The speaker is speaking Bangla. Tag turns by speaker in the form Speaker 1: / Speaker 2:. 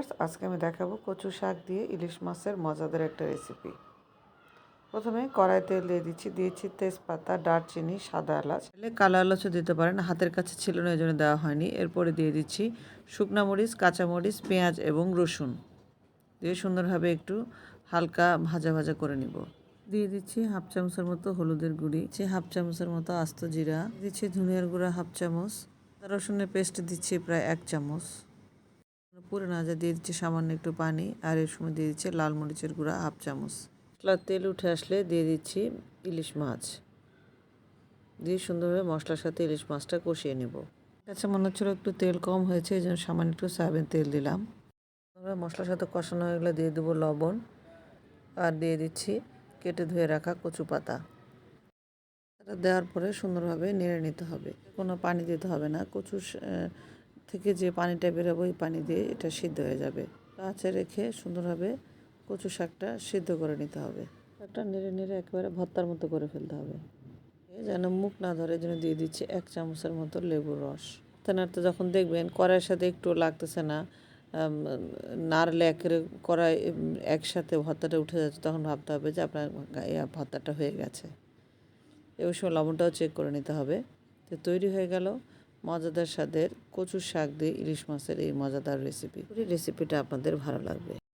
Speaker 1: ভিউয়ার্স, আজকে আমি দেখাবো কচু শাক দিয়ে ইলিশ মাছের মজাদার একটা রেসিপি প্রথমে কড়াই তেল দিয়ে দিচ্ছি, দিয়েছি তেজপাতা, দারচিনি, সাদা এলাচ। কালো এলাচও দিতে পারেন, হাতের কাছে ছিল না এই জন্য দেওয়া হয়নি। এরপরে দিয়ে দিচ্ছি শুকনা মরিচ কাঁচামরিচ পেঁয়াজ এবং রসুন। দিয়ে সুন্দরভাবে একটু হালকা ভাজা ভাজা করে নিব। দিয়ে দিচ্ছি হাফ চামচের মতো হলুদের গুঁড়ি, দিচ্ছি হাফ চামচের মতো আস্ত জিরা, দিচ্ছি ধনিয়ার গুঁড়া হাফ চামচ রসুনের পেস্ট দিচ্ছি প্রায় এক চামচ। পুরো না, যা দিয়ে দিচ্ছি সামান্য একটু পানি, আর এর সময় দিয়ে দিচ্ছি লাল মরিচের গুঁড়া হাফ চামচ। মশলার তেল উঠে আসলে দিয়ে দিচ্ছি ইলিশ মাছ। দিয়ে সুন্দরভাবে মশলার সাথে ইলিশ মাছটা কষিয়ে নেব। আচ্ছা মনে হচ্ছিল একটু তেল কম হয়েছে, এই জন্য সামান্য একটু সয়াবিন তেল দিলাম। মশলার সাথে কষানো হয়ে গেলে দিয়ে দেবো লবণ, আর দিয়ে দিচ্ছি কেটে ধুয়ে রাখা কচু পাতা। দেওয়ার পরে সুন্দরভাবে নেড়ে নিতে হবে। কোনো পানি দিতে হবে না কচু থেকে যে পানিটা বেরোবে, ওই পানি দিয়ে এটা সিদ্ধ হয়ে যাবে। কাছে রেখে সুন্দরভাবে কচু শাকটা সিদ্ধ করে নিতে হবে। শাকটা নেড়ে নেড়ে একেবারে ভর্তার মতো করে ফেলতে হবে। যেন মুখ না ধরে যেন দিয়ে দিচ্ছি এক চামচের মতো লেবুর রস। নাড়তে যখন দেখবেন কড়াইয়ের সাথে একটু লাগতেছে না নাড়লে একের কড়াই একসাথে ভর্তাটা উঠে যাচ্ছে, তখন ভাবতে হবে যে আপনার ভর্তাটা হয়ে গেছে। এই সময় লবণটাও চেক করে নিতে হবে। তো তৈরি হয়ে গেল। মজাদার স্বাদের কচুর শাক দিয়ে ইলিশ মাছের এই মজাদার রেসিপি রেসিপিটা আপনাদের ভালো লাগবে।